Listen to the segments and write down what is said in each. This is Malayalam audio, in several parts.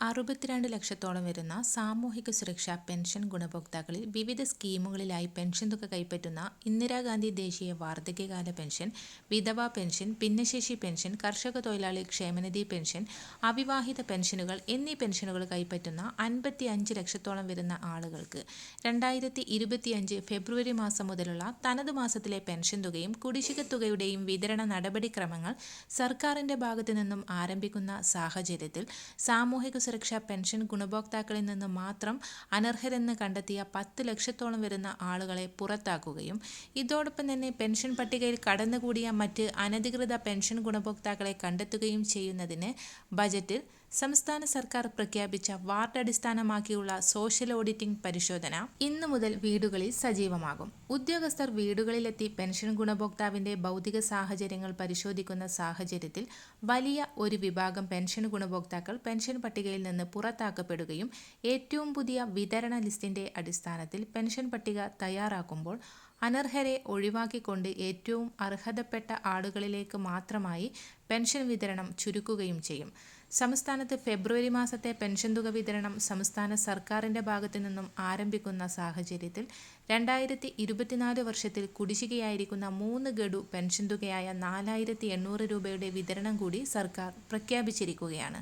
അറുപത്തിരണ്ട് ലക്ഷത്തോളം വരുന്ന സാമൂഹിക സുരക്ഷാ പെൻഷൻ ഗുണഭോക്താക്കളിൽ വിവിധ സ്കീമുകളിലായി പെൻഷൻ തുക കൈപ്പറ്റുന്ന ഇന്ദിരാഗാന്ധി ദേശീയ വാർദ്ധക്യകാല പെൻഷൻ വിധവാ പെൻഷൻ ഭിന്നശേഷി പെൻഷൻ കർഷക തൊഴിലാളി ക്ഷേമനിധി പെൻഷൻ അവിവാഹിത പെൻഷനുകൾ എന്നീ പെൻഷനുകൾ കൈപ്പറ്റുന്ന അൻപത്തി അഞ്ച് ലക്ഷത്തോളം വരുന്ന ആളുകൾക്ക് രണ്ടായിരത്തി ഇരുപത്തിയഞ്ച് ഫെബ്രുവരി മാസം മുതലുള്ള തനത് മാസത്തിലെ പെൻഷൻ തുകയും കുടിശ്ശിക തുകയുടെയും വിതരണ നടപടിക്രമങ്ങൾ സർക്കാരിന്റെ ഭാഗത്തു നിന്നും ആരംഭിക്കുന്ന സാഹചര്യത്തിൽ സാമൂഹിക സുരക്ഷാ പെൻഷൻ ഗുണഭോക്താക്കളിൽ നിന്ന് മാത്രം അനർഹരെന്ന് കണ്ടെത്തിയ പത്ത് ലക്ഷത്തോളം വരുന്ന ആളുകളെ പുറത്താക്കുകയും ഇതോടൊപ്പം തന്നെ പെൻഷൻ പട്ടികയിൽ കടന്നുകൂടിയ മറ്റ് അനധികൃത പെൻഷൻ ഗുണഭോക്താക്കളെ കണ്ടെത്തുകയും ചെയ്യുന്നതിന് ബജറ്റിൽ സംസ്ഥാന സർക്കാർ പ്രഖ്യാപിച്ച വാർഡ് അടിസ്ഥാനമാക്കിയുള്ള സോഷ്യൽ ഓഡിറ്റിംഗ് പരിശോധന ഇന്നു മുതൽ വീടുകളിൽ സജീവമാകും. ഉദ്യോഗസ്ഥർ വീടുകളിലെത്തി പെൻഷൻ ഗുണഭോക്താവിന്റെ ഭൗതിക സാഹചര്യങ്ങൾ പരിശോധിക്കുന്ന സാഹചര്യത്തിൽ വലിയ ഒരു വിഭാഗം പെൻഷൻ ഗുണഭോക്താക്കൾ പെൻഷൻ പട്ടികയിൽ നിന്ന് പുറത്താക്കപ്പെടുകയും ഏറ്റവും പുതിയ വിതരണ ലിസ്റ്റിന്റെ അടിസ്ഥാനത്തിൽ പെൻഷൻ പട്ടിക തയ്യാറാക്കുമ്പോൾ അനർഹരെ ഒഴിവാക്കിക്കൊണ്ട് ഏറ്റവും അർഹതപ്പെട്ട ആളുകളിലേക്ക് മാത്രമായി പെൻഷൻ വിതരണം ചുരുക്കുകയും ചെയ്യും. സംസ്ഥാനത്ത് ഫെബ്രുവരി മാസത്തെ പെൻഷൻ തുക വിതരണം സംസ്ഥാന സർക്കാരിന്റെ ഭാഗത്തു നിന്നും ആരംഭിക്കുന്ന സാഹചര്യത്തിൽ രണ്ടായിരത്തി ഇരുപത്തിനാല് വർഷത്തിൽ കുടിശ്ശികയായിരിക്കുന്ന മൂന്ന് ഗഡു പെൻഷൻ തുകയായ നാലായിരത്തി എണ്ണൂറ് രൂപയുടെ വിതരണം കൂടി സർക്കാർ പ്രഖ്യാപിച്ചിരിക്കുകയാണ്.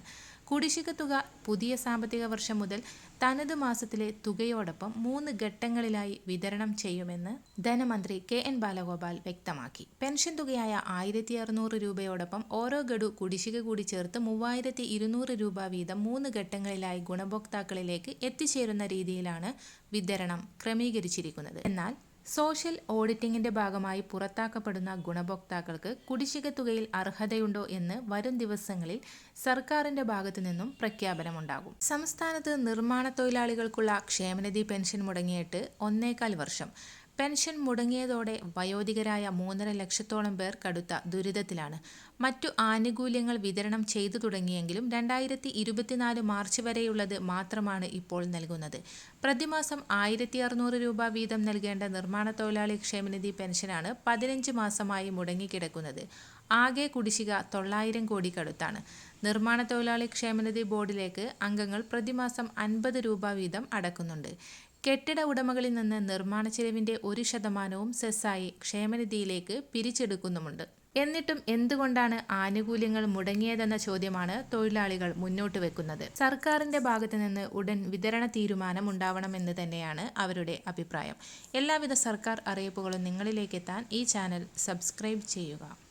കുടിശ്ശിക തുക പുതിയ സാമ്പത്തിക വർഷം മുതൽ തനത് മാസത്തിലെ തുകയോടൊപ്പം മൂന്ന് ഘട്ടങ്ങളിലായി വിതരണം ചെയ്യുമെന്ന് ധനമന്ത്രി കെ എൻ ബാലഗോപാൽ വ്യക്തമാക്കി. പെൻഷൻ തുകയായ ആയിരത്തി അറുന്നൂറ് രൂപയോടൊപ്പം ഓരോ ഗഡു കുടിശ്ശിക കൂടി ചേർത്ത് മൂവായിരത്തി ഇരുന്നൂറ് രൂപ വീതം മൂന്ന് ഘട്ടങ്ങളിലായി ഗുണഭോക്താക്കളിലേക്ക് എത്തിച്ചേരുന്ന രീതിയിലാണ് വിതരണം ക്രമീകരിച്ചിരിക്കുന്നത്. എന്നാൽ സോഷ്യൽ ഓഡിറ്റിംഗിന്റെ ഭാഗമായി പുറത്താക്കപ്പെടുന്ന ഗുണഭോക്താക്കൾക്ക് കുടിശ്ശിക തുകയിൽ അർഹതയുണ്ടോ എന്ന് വരും ദിവസങ്ങളിൽ സർക്കാരിന്റെ ഭാഗത്തു നിന്നും പ്രഖ്യാപനമുണ്ടാകും. സംസ്ഥാനത്ത് നിർമ്മാണ തൊഴിലാളികൾക്കുള്ള ക്ഷേമനിധി പെൻഷൻ മുടങ്ങിയിട്ട് ഒന്നേകാൽ വർഷം. പെൻഷൻ മുടങ്ങിയതോടെ വയോധികരായ മൂന്നര ലക്ഷത്തോളം പേർ കടുത്ത ദുരിതത്തിലാണ്. മറ്റു ആനുകൂല്യങ്ങൾ വിതരണം ചെയ്തു തുടങ്ങിയെങ്കിലും രണ്ടായിരത്തി ഇരുപത്തിനാല് മാർച്ച് വരെയുള്ളത് മാത്രമാണ് ഇപ്പോൾ നൽകുന്നത്. പ്രതിമാസം ആയിരത്തി അറുന്നൂറ് രൂപ വീതം നൽകേണ്ട നിർമ്മാണ തൊഴിലാളി ക്ഷേമനിധി പെൻഷനാണ് പതിനഞ്ച് മാസമായി മുടങ്ങിക്കിടക്കുന്നത്. ആകെ കുടിശ്ശിക തൊള്ളായിരം കോടി കടുത്താണ്. നിർമ്മാണ തൊഴിലാളി ക്ഷേമനിധി ബോർഡിലേക്ക് അംഗങ്ങൾ പ്രതിമാസം അൻപത് രൂപ വീതം അടക്കുന്നുണ്ട്. കെട്ടിട ഉടമകളിൽ നിന്ന് നിർമ്മാണ ചെലവിന്റെ ഒരു ശതമാനവും സെസ്സായി ക്ഷേമനിധിയിലേക്ക് പിരിച്ചെടുക്കുന്നുമുണ്ട്. എന്നിട്ടും എന്തുകൊണ്ടാണ് ആനുകൂല്യങ്ങൾ മുടങ്ങിയതെന്ന ചോദ്യമാണ് തൊഴിലാളികൾ മുന്നോട്ട് വെക്കുന്നത്. സർക്കാരിന്റെ ഭാഗത്ത് നിന്ന് ഉടൻ വിതരണ തീരുമാനം ഉണ്ടാവണമെന്ന് തന്നെയാണ് അവരുടെ അഭിപ്രായം. എല്ലാവിധ സർക്കാർ അറിയിപ്പുകളും നിങ്ങളിലേക്ക് എത്താൻ ഈ ചാനൽ സബ്സ്ക്രൈബ് ചെയ്യുക.